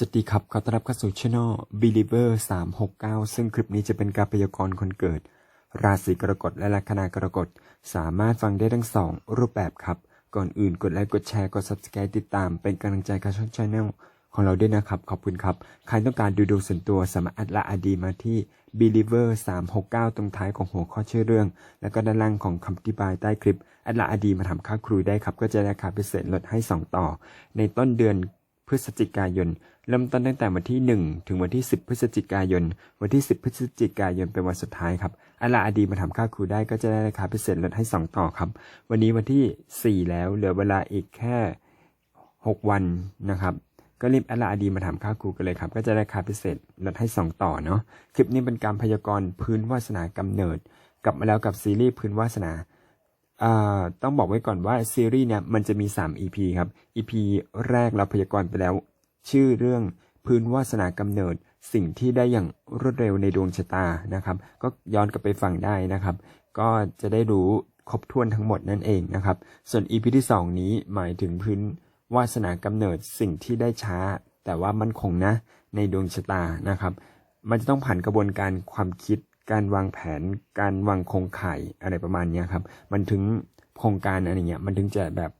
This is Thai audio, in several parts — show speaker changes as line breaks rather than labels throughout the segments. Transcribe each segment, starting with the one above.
สวัสดีครับ ขอต้อนรับเข้าสู่ช่อง Believer 369 ซึ่งคลิปนี้จะเป็นการพยากรณ์คนเกิด ราศีกรกฎและลัคนากรกฎ สามารถฟังได้ทั้งสองรูปแบบครับ ก่อนอื่นกดไลค์กดแชร์กด Subscribe ติดตาม เป็นกำลังใจกับช่องช anel ของเราด้วยนะครับ ขอบคุณครับ ใครต้องการดูดวงส่วนตัวสามารถอัดละอดีมาที่ Believer 369 ตรงท้ายของหัวข้อชื่อเรื่อง แล้วก็ด้านล่างของคำอธิบายใต้คลิปอัดละอดีมาทำค่าครูได้ครับ ก็จะได้ราคาพิเศษลดให้ 2 ต่อ ในต้นเดือน พฤศจิกายน เริ่มต้นตั้งแต่วันที่ 1 ถึงวันที่ 10 พฤศจิกายน วันที่ 10 พฤศจิกายนเป็นวันสุดท้ายครับอาลาอดีมาทำค่าครูได้ก็จะได้ราคาพิเศษลดให้ 2 ต่อครับ วันนี้วันที่ 4 แล้วเหลือเวลาอีกแค่ 6 วันนะครับก็รีบอาลาอดีมาถามค่าครูกันเลยครับ ก็จะได้ราคาพิเศษลดให้ 2 ต่อเนาะคลิปนี้เป็นการพยากรณ์พื้นวาสนากำเนิด กลับมาแล้วกับซีรีส์พื้นวาสนา ต้องบอกไว้ก่อนว่าซีรีส์เนี่ยมันจะมี 3 EP ครับ EP แรกเราพยากรณ์ไปแล้ว ชื่อเรื่องพื้นวาสนากำเนิดสิ่งที่ได้อย่างรวดเร็วในดวงชะตานะครับ ก็ย้อนกลับไปฟังได้นะครับ ก็จะได้รู้ครบถ้วนทั้งหมดนั่นเองนะครับ ส่วน EP ที่ 2 นี้หมายถึงพื้นวาสนากำเนิดสิ่งที่ได้ช้า แต่ว่ามันคงนะในดวงชะตานะครับ มันจะต้องผ่านกระบวนการความคิด การวางแผนการวางโครงข่ายอะไรประมาณนี้ครับ มันถึงโครงการอะไรเงี้ยมันถึงจะแบบ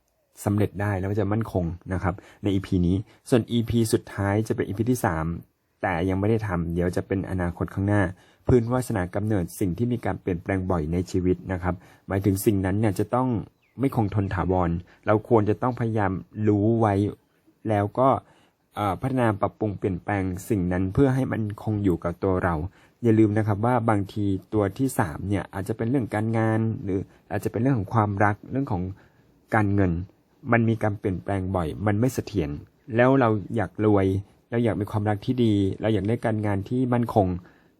สำเร็จได้แล้วมันจะมั่นคงนะครับ ใน EP นี้ส่วน EP สุดท้ายจะเป็น EP ที่ 3 แต่ยังไม่ได้ทำเดี๋ยวจะเป็นอนาคตข้างหน้า พื้นวาสนากำเนิดสิ่งที่มีการเปลี่ยนแปลงบ่อยในชีวิตนะครับ หมายถึงสิ่งนั้นเนี่ยจะต้องไม่คงทนถาวร เราควรจะต้องพยายามรู้ไว้ แล้วก็พัฒนาปรับปรุงเปลี่ยนแปลงสิ่งนั้นเพื่อให้มันคงอยู่กับตัวเรา อย่าลืมนะครับว่าบางทีตัวที่สามเนี่ยอาจจะเป็นเรื่องการงาน หรืออาจจะเป็นเรื่องของความรักเรื่องของการเงิน มันมีการเปลี่ยนแปลงบ่อย มันไม่เสถียรแล้วเราอยากรวย เราอยากมีความรักที่ดี เราอยากได้การงานที่มั่นคง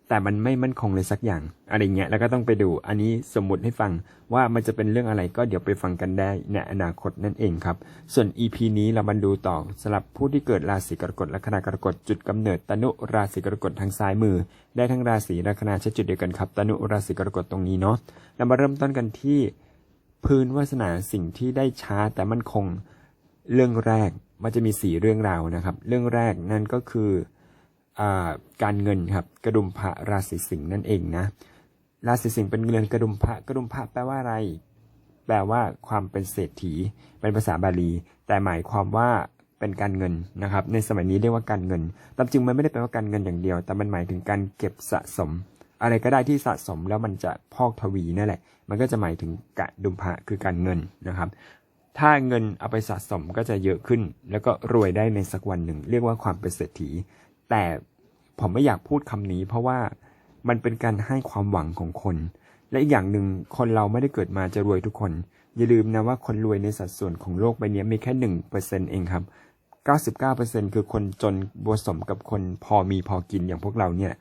แต่มันไม่มั่นคงเลยสักอย่างอะไรเงี้ยแล้วก็ต้องไปดูอันนี้สมมุติให้ฟังว่ามันจะเป็นเรื่องอะไรก็เดี๋ยวไปฟังกันได้ในอนาคตนั่นเองครับ ส่วน EP นี้เรามาดูต่อสำหรับผู้ที่เกิดราศีกรกฎและคณากรกฎจุดกำเนิดตนุราศีกรกฎทางซ้ายมือ ได้ทั้งราศีและคณาใช้จุดเดียวกันครับตนุราศีกรกฎตรงนี้เนาะเรามาเริ่มต้นกันที่พื้นวาสนาสิ่งที่ได้ช้าแต่มั่นคงเรื่องแรกมันจะมีสี่เรื่องราวนะครับ เรื่องแรกนั่นก็คือ การเงินครับกระดุมพระราศีสิงห์นั่นเองนะราศีสิงห์เป็นเรือนกระดุมพระกระดุมพระแปลว่าอะไร แปลว่าความเป็นเศรษฐี เป็นภาษาบาลี แต่หมายความว่าเป็นการเงินนะครับ ในสมัยนี้เรียกว่าการเงินตามจริงมันไม่ได้แปลว่าการเงินอย่างเดียว แต่มันหมายถึงการเก็บสะสม อะไรก็ได้ที่สะสมแล้วมันจะพอกทวีนั่นแหละ มันก็จะหมายถึงกระดุมพระคือการเงินนะครับ ถ้าเงินเอาไปสะสมก็จะเยอะขึ้น แล้วก็รวยได้ในสักวันหนึ่ง เรียกว่าความเป็นเศรษฐี แต่ผมไม่อยากพูดคำนี้ เพราะว่ามันเป็นการให้ความหวังของคน และอีกอย่างหนึ่งคนเราไม่ได้เกิดมาจะรวยทุกคน อย่าลืมนะว่าคนรวยในสัดส่วนของโลกใบนี้มีแค่หนึ่งเปอร์เซ็นเองครับเก้าสิบเก้าเปอร์เซ็นคือคนจนผสมกับคนพอมีพอกินอย่างพวกเราเนี่ย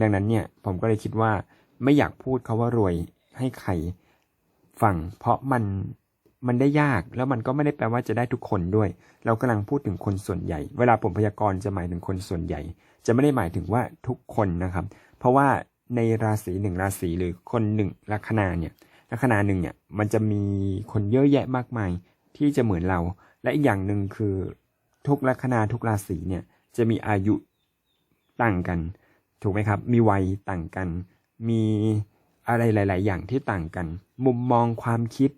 ดังนั้นเนี่ยผมก็เลยคิดว่าไม่อยากพูดคาว่ารวยให้ใครฟังเพราะมัน มันได้ยากแล้วมันก็ไม่ได้แปลว่าจะได้ทุกคนด้วย เรากำลังพูดถึงคนส่วนใหญ่ เวลาผมพยากรณ์จะหมายถึงคนส่วนใหญ่ จะไม่ได้หมายถึงว่าทุกคนนะครับ เพราะว่าในราศีหนึ่งราศีหรือคนหนึ่งลัคนาเนี่ยลัคนาหนึ่งเนี่ยมันจะมีคนเยอะแยะมากมายที่จะเหมือนเรา และอีกอย่างหนึ่งคือทุกลัคนาทุกราศีเนี่ยจะมีอายุต่างกัน ถูกไหมครับ มีวัยต่างกัน มีอะไรหลาย ๆ อย่างที่ต่างกัน มุมมองความคิด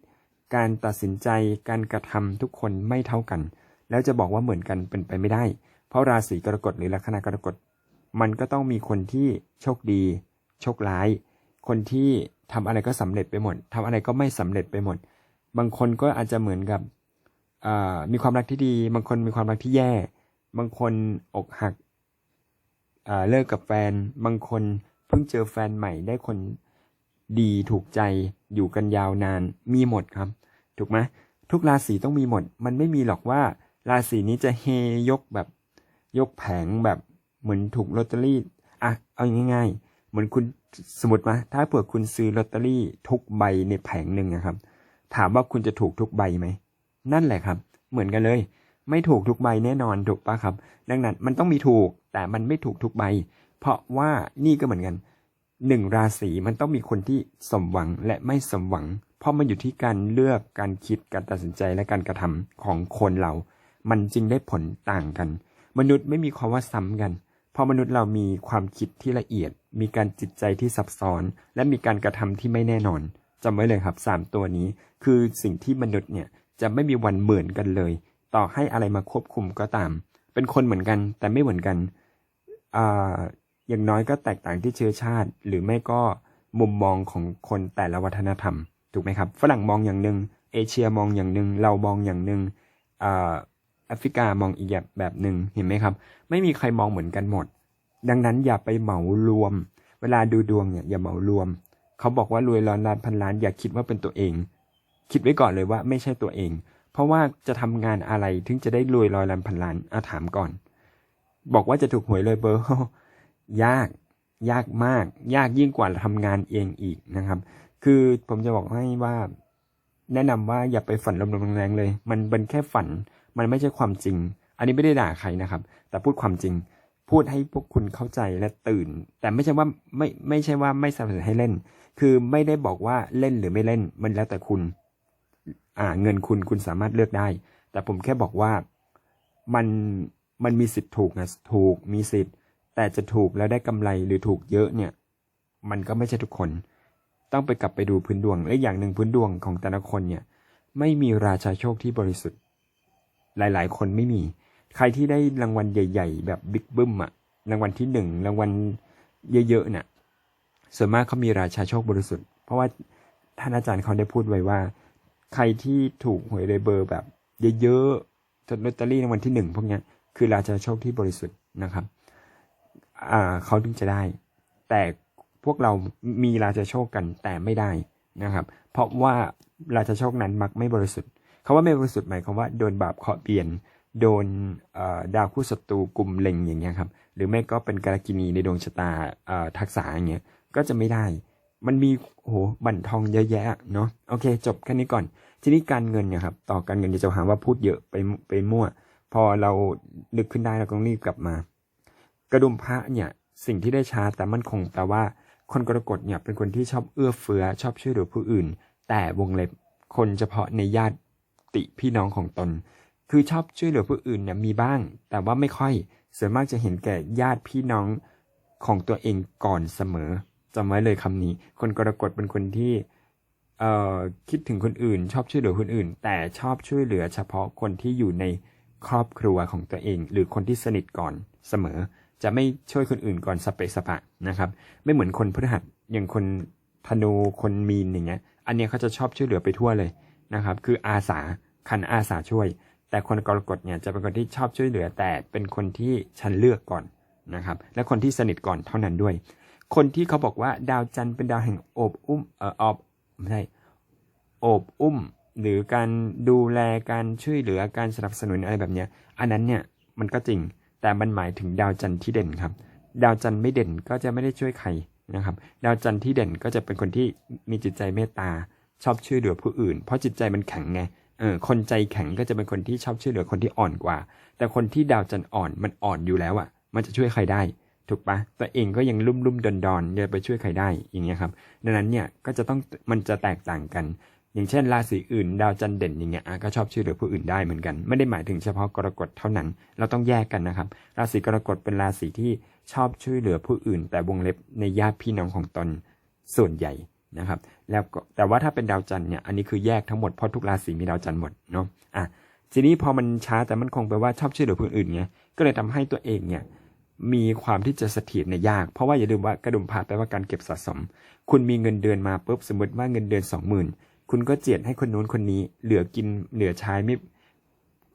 การตัดสินใจการกระทำทุกคนไม่เท่ากัน แล้วจะบอกว่าเหมือนกันเป็นไปไม่ได้ เพราะราศีกรกฎหรือลัคนากรกฎมันก็ต้องมีคนที่โชคดี โชคร้าย คนที่ทำอะไรก็สำเร็จไปหมดทำอะไรก็ไม่สำเร็จไปหมด บางคนก็อาจจะเหมือนกับมีความรักที่ดี บางคนมีความรักที่แย่ บางคนอกหักเลิกกับแฟน บางคนเพิ่งเจอแฟนใหม่ได้คน ดีถูกใจอยู่กันยาวนานมีหมดครับ ถูกไหมทุกราศีต้องมีหมด มันไม่มีหรอกว่า ราศีนี้จะเฮยกแบบ ยกแผงแบบเหมือนถูกลอตเตอรี่อะเอาง่ายๆ เหมือนคุณสมมติมาถ้าเผื่อคุณซื้อลอตเตอรี่ทุกใบในแผงหนึ่งนะครับ ถามว่าคุณจะถูกทุกใบไหมนั่นแหละครับ เหมือนกันเลย ไม่ถูกทุกใบแน่นอนถูกปะครับ ดังนั้นมันต้องมีถูกแต่มันไม่ถูกทุกใบ เพราะว่านี่ก็เหมือนกัน หนึ่งราศีมันต้องมีคนที่สมหวังและไม่สมหวัง เพราะมันอยู่ที่การเลือกการคิดการตัดสินใจและการกระทำของคนเรา มันจึงได้ผลต่างกัน มนุษย์ไม่มีความว่าซ้ำกัน เพราะมนุษย์เรามีความคิดที่ละเอียด มีการจิตใจที่ซับซ้อน และมีการกระทำที่ไม่แน่นอนจำไว้เลยครับสามตัวนี้ คือสิ่งที่มนุษย์เนี่ยจะไม่มีวันเหมือนกันเลย ต่อให้อะไรมาควบคุมก็ตาม เป็นคนเหมือนกันแต่ไม่เหมือนกัน อย่างน้อยก็แตกต่างที่เชื้อชาติ หรือไม่ก็มุมมองของคนแต่ละวัฒนธรรม ถูกไหมครับ ฝรั่งมองอย่างหนึ่งเอเชียมองอย่างหนึ่งเรามองอย่างหนึ่งอ่าแอฟริกามองอีกแบบแบบหนึ่งเห็นไหมครับ ไม่มีใครมองเหมือนกันหมด ดังนั้นอย่าไปเหมารวม เวลาดูดวงเนี่ยอย่าเหมารวม เขาบอกว่ารวยร้อยล้านพันล้านอย่าคิดว่าเป็นตัวเอง คิดไว้ก่อนเลยว่าไม่ใช่ตัวเอง เพราะว่าจะทำงานอะไรถึงจะได้รวยร้อยล้านพันล้านอาถามก่อน บอกว่าจะถูกหวยเลยเบอร์ ยากยากมาก ยากยิ่งกว่าทำงานเองอีกนะครับ คือผมจะบอกให้ว่า แนะนำว่าอย่าไปฝันลมๆแรงๆเลย มันเป็นแค่ฝัน มันไม่ใช่ความจริง อันนี้ไม่ได้ด่าใครนะครับ แต่พูดความจริง พูดให้พวกคุณเข้าใจและตื่น แต่ไม่ใช่ว่าไม่ไม่ใช่ว่าไม่สนับสนุนให้เล่น คือไม่ได้บอกว่าเล่นหรือไม่เล่น มันแล้วแต่คุณ อ่าเงินคุณคุณสามารถเลือกได้ แต่ผมแค่บอกว่ามันมันมีสิทธิ์ถูกนะถูกมีสิทธิ์ แต่จะถูกแล้วได้กำไรหรือถูกเยอะเนี่ย มันก็ไม่ใช่ทุกคน ต้องไปกลับไปดูพื้นดวงและอย่างหนึ่งพื้นดวงของแต่ละคนเนี่ย ไม่มีราชาโชคที่บริสุทธิ์ หลายๆ คนไม่มี ใครที่ได้รางวัลใหญ่ ๆ แบบบิ๊กบึ้มอะรางวัลที่หนึ่งรางวัลเยอะๆเนี่ยส่วนมากเขามีราชาโชคบริสุทธิ์ เพราะว่าท่านอาจารย์เขาได้พูดไว้ว่า ใครที่ถูกหวยเลยเบอร์แบบ เยอะๆจดลอตเตอรี่รางวัลที่หนึ่งพวกเนี้ยคือราชาโชคที่บริสุทธิ์นะครับ อ่าเขาถึงจะได้ แต่พวกเรามีราชาโชคกันแต่ไม่ได้นะครับ เพราะว่าราชาโชคนั้นมักไม่บริสุทธิ์คาว่าไม่บริสุทธิ์หมายความว่าโดนบาปเคาะเปลี่ยน โดนดาวคู่ศัตรูกลุ่มเล็งอย่างเงี้ยครับหรือไม่ก็เป็นกาลกินีในดวงชะตาทักษะอย่างเงี้ยก็จะไม่ได้ มันมีโหบั่นทองเยอะแยะเนาะโอเค จบแค่นี้ก่อน ทีนี้การเงินเนี่ยครับต่อการเงินเดี๋ยวจะหาว่าพูดเยอะไปไปมั่ว พอเรานึกขึ้นได้เราก็ต้องรีบกลับมา กระดุมพระเนี่ยสิ่งที่ได้ชาแต่มั่นคงแปลว่า คนกรกฎเนี่ยเป็นคนที่ชอบเอื้อเฟื้อชอบช่วยเหลือผู้อื่น แต่วงเล็บคนเฉพาะในญาติพี่น้องของตน คือชอบช่วยเหลือผู้อื่นเนี่ยมีบ้าง แต่ว่าไม่ค่อยส่วนมากจะเห็นแก่ญาติพี่น้องของตัวเองก่อนเสมอจำไว้เลยคำนี้ คนกรกฎเป็นคนที่เอ่อคิดถึงคนอื่น ชอบช่วยเหลือคนอื่น แต่ชอบช่วยเหลือเฉพาะคนที่อยู่ในครอบครัวของตัวเอง หรือคนที่สนิทก่อนเสมอ จะไม่ช่วยคนอื่นก่อนสเปสปะนะครับ ไม่เหมือนคนพฤหัสอย่างคนธนูคนมีนอย่างเงี้ย อันเนี้ยเขาจะชอบช่วยเหลือไปทั่วเลยนะครับ คืออาสาคันอาสาช่วย แต่คนกรกฎเนี่ยจะเป็นคนที่ชอบช่วยเหลือ แต่เป็นคนที่ฉันเลือกก่อนนะครับ และคนที่สนิทก่อนเท่านั้นด้วย คนที่เขาบอกว่าดาวจันทร์เป็นดาวแห่งโอบอุ้มเอ่ออบไม่ใช่โอบอุ้ม หรือการดูแลการช่วยเหลือการสนับสนุนอะไรแบบเนี้ย อันนั้นเนี่ยมันก็จริง แต่มันหมายถึงดาวจันทร์ที่เด่นครับ ดาวจันทร์ไม่เด่นก็จะไม่ได้ช่วยใครนะครับ ดาวจันทร์ที่เด่นก็จะเป็นคนที่มีจิตใจเมตตา ชอบช่วยเหลือผู้อื่น เพราะจิตใจมันแข็งไงเออคนใจแข็งก็จะเป็นคนที่ชอบช่วยเหลือคนที่อ่อนกว่า แต่คนที่ดาวจันทร์อ่อนมันอ่อนอยู่แล้วอะ่ะ มันจะช่วยใครได้ ถูกปะตัวเองก็ยังลุ่มลุ่มดอนดอนจะไปช่วยใครได้อย่างเงี้ยครับ ดังนั้นเนี่ยก็จะต้องมันจะแตกต่างกัน อย่างเช่นราศีอื่น ดาวจันเด่นอย่างเงี้ยก็ชอบช่วยเหลือผู้อื่นได้เหมือนกัน ไม่ได้หมายถึงเฉพาะกรกฎเท่านั้น เราต้องแยกกันนะครับ ราศีกรกฎเป็นราศีที่ชอบช่วยเหลือผู้อื่น แต่วงเล็บในญาติพี่น้องของตนส่วนใหญ่นะครับ แล้วก็แต่ว่าถ้าเป็นดาวจันเนี่ยอันนี้คือแยกทั้งหมดเพราะทุกราศีมีดาวจันหมดเนาะอะทีนี้พอมันช้าแต่มันคงแปลว่าชอบช่วยเหลือผู้อื่นไงก็เลยทำให้ตัวเองเนี่ยมีความที่จะเสถียรในยาก เพราะว่าอย่าลืมว่ากระดุมพระแปลว่าการเก็บสะสม คุณมีเงินเดือนมาปุ๊บสมมติว่าเงินเดือนสองหมื่น คุณก็เจียดให้คนนู้นคนนี้ เหลือกินเหลือใช้ไม่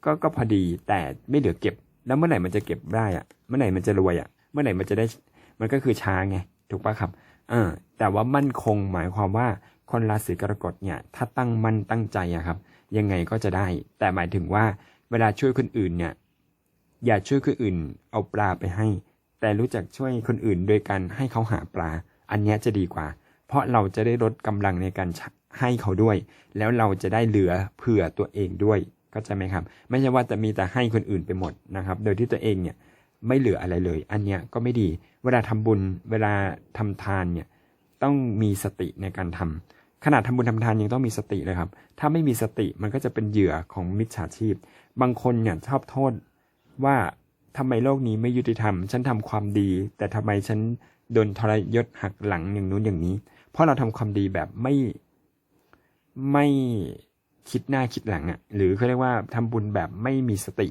ก็ก็พอดีแต่ไม่เหลือเก็บ แล้วเมื่อไหร่มันจะเก็บได้อะเมื่อไหร่มันจะรวยอะเมื่อไหร่มันจะได้มันก็คือช้าไงถูกปะครับเออแต่ว่ามั่นคงหมายความว่าคนราศีกรกฎเนี่ย ถ้าตั้งมั่นตั้งใจอะครับ ยังไงก็จะได้ แต่หมายถึงว่าเวลาช่วยคนอื่นเนี่ย อย่าช่วยคนอื่น เอาปลาไปให้ แต่รู้จักช่วยคนอื่นโดยการให้เขาหาปลา อันนี้จะดีกว่า เพราะเราจะได้ลดกำลังในการ ให้เขาด้วย แล้วเราจะได้เหลือเผื่อตัวเองด้วยก็จะไหมครับ ไม่ใช่ว่าจะมีแต่ให้คนอื่นไปหมดนะครับ โดยที่ตัวเองเนี่ยไม่เหลืออะไรเลย อันเนี้ยก็ไม่ดี เวลาทำบุญเวลาทำทานเนี่ยต้องมีสติในการทำขนาดทำบุญทำทานยังต้องมีสติเลยครับ ถ้าไม่มีสติมันก็จะเป็นเหยื่อของมิจฉาชีพ บางคนเนี่ยชอบโทษว่าทำไมโลกนี้ไม่ยุติธรรม ฉันทำความดี แต่ทำไมฉันโดนทรยศหักหลังอย่างนู้นอย่างนี้ เพราะเราทำความดีแบบไม่ ไม่คิดหน้าคิดหลังอะ่ะ หรือเขาเรียกว่าทำบุญแบบไม่มีสติ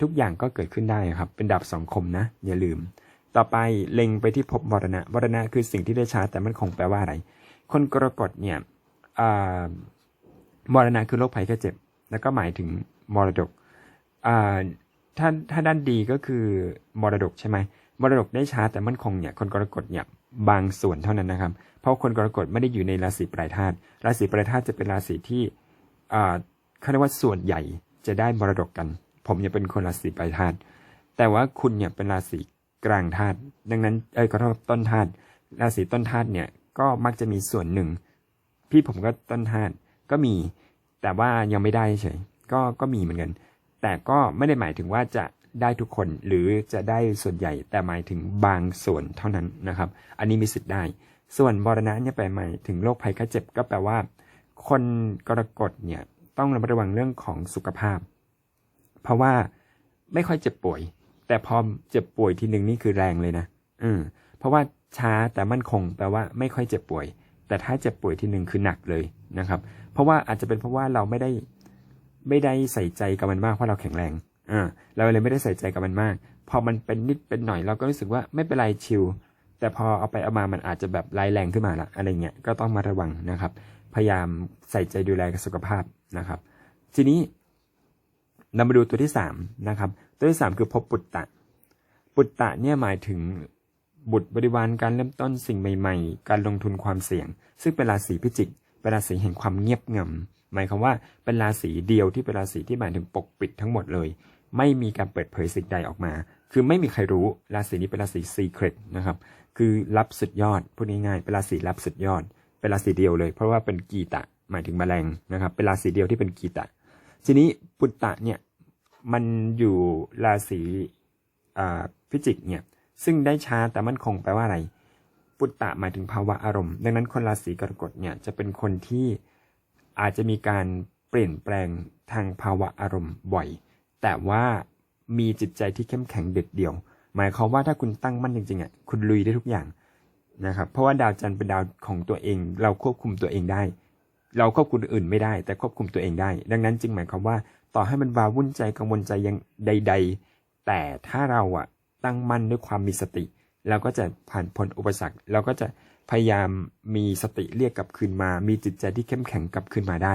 ทุกอย่างก็เกิดขึ้นได้ครับ เป็นดาบสองคมนะ อย่าลืม ต่อไปเล็งไปที่ภพมรณะมรณะคือสิ่งที่ได้ช้าแต่มันคงแปลว่าอะไร คนกรกฎเนี่ยอ่ามรณะคือโรคภัยแค่เจ็บ แล้วก็หมายถึงมรดกอ่าถ้าถ้าด้านดีก็คือมรดกใช่ไหมมรดกได้ช้าแต่มั่นคงเนี่ยคนกรกฎเนี่ย บางส่วนเท่านั้นนะครับ เพราะคนกรกฎไม่ได้อยู่ในราศีปลายธาตุราศีปลายธาตุจะเป็นราศีที่เขาเรียกว่าส่วนใหญ่จะได้มรดกกัน ผมเนี่ยเป็นคนราศีปลายธาตุแต่ว่าคุณเนี่ยเป็นราศีกลางธาตุดังนั้นเอ้ยขอโทษต้นธาตุราศีต้นธาตุเนี่ยก็มักจะมีส่วนหนึ่ง พี่ผมก็ต้นธาตุก็มีแต่ว่ายังไม่ได้เฉยก็ก็มีเหมือนกัน แต่ก็ไม่ได้หมายถึงว่าจะ ได้ทุกคนหรือจะได้ส่วนใหญ่แต่หมายถึงบางส่วนเท่านั้นนะครับ อันนี้มีสิทธิ์ได้ ส่วนมรณะเนี่ยแปลหมายถึงโรคภัยไข้เจ็บก็แปลว่า คนกรกฎเนี่ยต้องระมัดระวังเรื่องของสุขภาพ เพราะว่าไม่ค่อยเจ็บป่วย แต่พอเจ็บป่วยทีหนึ่งนี่คือแรงเลยนะอืมเพราะว่าช้าแต่มั่นคงแปลว่าไม่ค่อยเจ็บป่วย แต่ถ้าเจ็บป่วยทีหนึ่งคือหนักเลยนะครับ เพราะว่าอาจจะเป็นเพราะว่าเราไม่ได้ไม่ได้ใส่ใจกับมันมากเพราะเราแข็งแรง อ่าเราเลยไม่ได้ใส่ใจกับมันมาก พอมันเป็นนิดเป็นหน่อยเราก็รู้สึกว่าไม่เป็นไรชิลแต่พอเอาไปเอามามันอาจจะแบบร้ายแรงขึ้นมาละอะไรเงี้ยก็ต้องมาระวังนะครับ พยายามใส่ใจดูแลกับสุขภาพนะครับ ทีนี้นำมาดูตัวที่สามนะครับ ตัวที่สามคือภพปุตตะ ปุตตะเนี่ยหมายถึงบุตรบริวารการเริ่มต้นสิ่งใหม่ ๆ การลงทุนความเสี่ยง ซึ่งเป็นราศีพิจิกเป็นราศีแห่งความเงียบงำหมายความว่าเป็นราศีเดียวที่เป็นราศีที่หมายถึงปกปิดทั้งหมดเลย ไม่มีการเปิดเผยสิ่งใดออกมา คือไม่มีใครรู้ราศีนี้เป็นราศีซีเครตนะครับ คือลับสุดยอดพูดง่ายๆเป็นราศีลับสุดยอด เป็นราศีเดียวเลย เพราะว่าเป็นกีตะหมายถึงแมลงนะครับ เป็นราศีเดียวที่เป็นกีตะ ทีนี้ปุตตะเนี่ยมันอยู่ราศีพิจิกเนี่ยซึ่งได้ช้าแต่มั่นคงแปลว่าอะไร ปุตตะหมายถึงภาวะอารมณ์ ดังนั้นคนราศีกรกฎเนี่ยจะเป็นคนที่อาจจะมีการเปลี่ยนแปลงทางภาวะอารมณ์บ่อย แต่ว่ามีจิตใจที่เข้มแข็งเด็ดเดี่ยว หมายความว่าถ้าคุณตั้งมั่นจริงๆอะคุณลุยได้ทุกอย่างนะครับ เพราะว่าดาวจันทร์เป็นดาวของตัวเอง เราควบคุมตัวเองได้ เราควบคุมอื่นไม่ได้ แต่ควบคุมตัวเองได้ ดังนั้นจึงหมายความว่าต่อให้มันวาวุ่นใจกังวลใจยังใด ๆ แต่ถ้าเราอะตั้งมั่นด้วยความมีสติ เราก็จะผ่านพ้นอุปสรรค เราก็จะพยายามมีสติเรียกกลับคืนมา มีจิตใจที่เข้มแข็งกลับคืนมาได้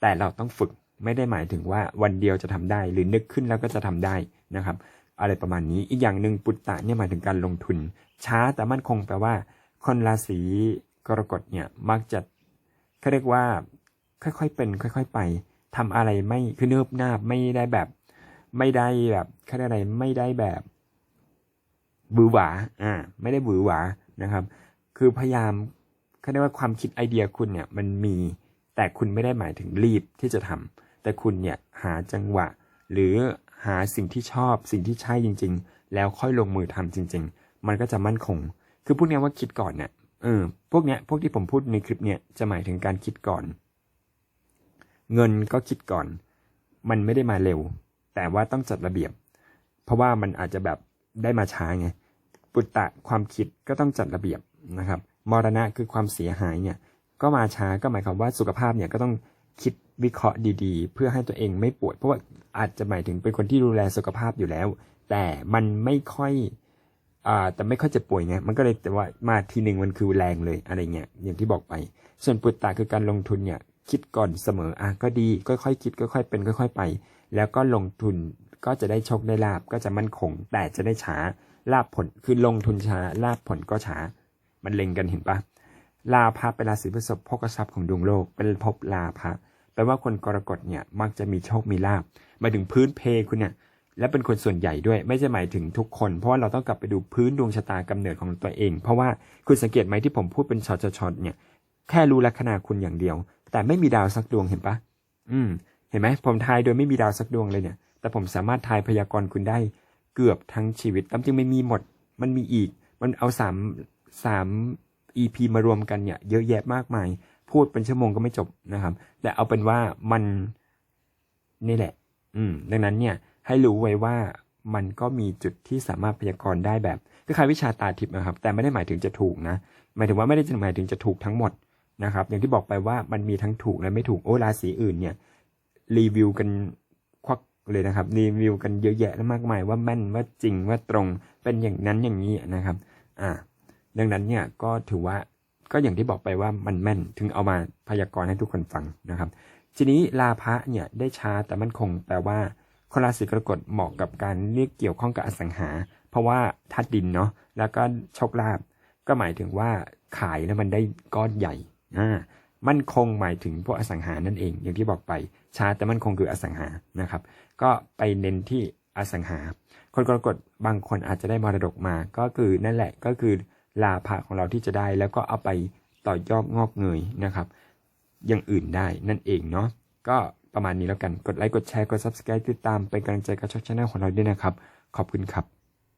แต่เราต้องฝึก ไม่ได้หมายถึงว่าวันเดียวจะทำได้ หรือนึกขึ้นแล้วก็จะทำได้นะครับ อะไรประมาณนี้อีกอย่างหนึ่งปุตตะเนี่ยหมายถึงการลงทุน ช้าแต่มั่นคงแปลว่า คนราศีกรกฎเนี่ยมักจะเขาเรียกว่า ค่อยๆเป็น ค่อย ๆ ไปทำอะไรไม่คือเนิบนาบไม่ได้แบบ ไม่ได้แบบเขาเรียกอะไรไม่ได้แบบบือหวาอ่า ไม่ได้บือหวานะครับ คือพยายามเขาเรียกว่าความคิดไอเดียคุณเนี่ยมันมีแต่คุณไม่ได้หมายถึงรีบที่จะทำ แต่คุณเนี่ยหาจังหวะ หรือหาสิ่งที่ชอบสิ่งที่ใช่จริง ๆ แล้วค่อยลงมือทำจริง ๆ มันก็จะมั่นคง คือพวกเนี้ยว่าคิดก่อนเนี่ยเออพวกเนี้ยพวกที่ผมพูดในคลิปเนี่ยจะหมายถึงการคิดก่อน เงินก็คิดก่อน มันไม่ได้มาเร็ว แต่ว่าต้องจัดระเบียบ เพราะว่ามันอาจจะแบบได้มาช้าไงปุตตะความคิดก็ต้องจัดระเบียบนะครับมรณะคือความเสียหายเนี่ยก็มาช้าก็หมายความว่าสุขภาพเนี่ยก็ต้อง คิดวิเคราะห์ดีๆ เพื่อให้ตัวเองไม่ปวยเพราะว่าอาจจะหมายถึงเป็นคนที่ดูแลสุขภาพอยู่แล้ว แต่มันไม่ค่อยอ่าแต่ไม่ค่อยจะป่วยไงมันก็เลยแต่ว่ามาทีหนึ่งมันคือแรงเลยอะไรเงี้ยอย่างที่บอกไป ส่วนปุตตะคือการลงทุนเนี่ยคิดก่อนเสมออะก็ดีค่อยๆคิดค่อยๆเป็นค่อย ๆ ไป แล้วก็ลงทุนก็จะได้โชคได้ลาบก็จะมั่นคง แต่จะได้ช้าลาบผลคือลงทุนช้าลาบผลก็ช้า มันเล็งกันเห็นปะลาภะเป็นราศีพฤษภพกทรัพย์ของดวงโลกเป็นภพลาภะ แปลว่าคนกรกฎเนี่ยมักจะมีโชคมีลาบหมายถึงพื้นเพคุณเนี่ยและเป็นคนส่วนใหญ่ด้วย ไม่ใช่หมายถึงทุกคน เพราะว่าเราต้องกลับไปดูพื้นดวงชะตากำเนิดของตัวเอง เพราะว่าคุณสังเกตไหมที่ผมพูดเป็นช็อตๆเนี่ย แค่รู้ลัคนาคุณอย่างเดียว แต่ไม่มีดาวสักดวงเห็นปะอืม เห็นไหมผมทายโดยไม่มีดาวสักดวงเลยเนี่ย แต่ผมสามารถทายพยากรณ์คุณได้เกือบทั้งชีวิตตามจริงไม่มีหมด มันมีอีก มันเอาสามสาม EP มารวมกันเนี่ยเยอะแยะมากมาย พูดเป็นชั่วโมงก็ไม่จบนะครับ แต่เอาเป็นว่ามันนี่แหละ อืม ดังนั้นเนี่ย ให้รู้ไว้ว่ามันก็มีจุดที่สามารถพยากรณ์ได้แบบคล้ายวิชาตาทิพย์นะครับ แต่ไม่ได้หมายถึงจะถูกนะ หมายถึงว่าไม่ได้หมายถึงจะถูกทั้งหมดนะครับ อย่างที่บอกไปว่ามันมีทั้งถูกและไม่ถูก โอ้ราศีอื่นเนี่ย รีวิวกันควักเลยนะครับ รีวิวกันเยอะแยะและมากมายว่าแม่นว่าจริงว่าตรงเป็นอย่างนั้นอย่างนี้นะครับ อ่า ดังนั้นเนี่ยก็ถือว่า ก็อย่างที่บอกไปว่ามันแม่นถึงเอามาพยากรณ์ให้ทุกคนฟังนะครับ ทีนี้ลาภะเนี่ยได้ช้าแต่มั่นคงแปลว่าคนราศีกรกฎเหมาะกับการเรียกเกี่ยวข้องกับอสังหา เพราะว่าธาตุดินเนาะแล้วก็โชคลาภก็หมายถึงว่าขายแล้วมันได้ก้อนใหญ่อ่ามั่นคงหมายถึงพวกอสังหานั่นเอง อย่างที่บอกไปช้าแต่มั่นคงคืออสังหานะครับ ก็ไปเน้นที่อสังหา คนกรกฎบางคนอาจจะได้มรดกมาก็คือนั่นแหละก็คือ ลาภะของเราที่จะได้ แล้วก็เอาไปต่อยอดงอกเงยนะครับอย่างอื่นได้นั่นเองเนาะก็ประมาณนี้แล้วกันกดไลค์กดแชร์กด subscribe ติดตามเป็นกำลังใจกับช่องชาแนลของเราด้วยนะครับ ขอบคุณครับ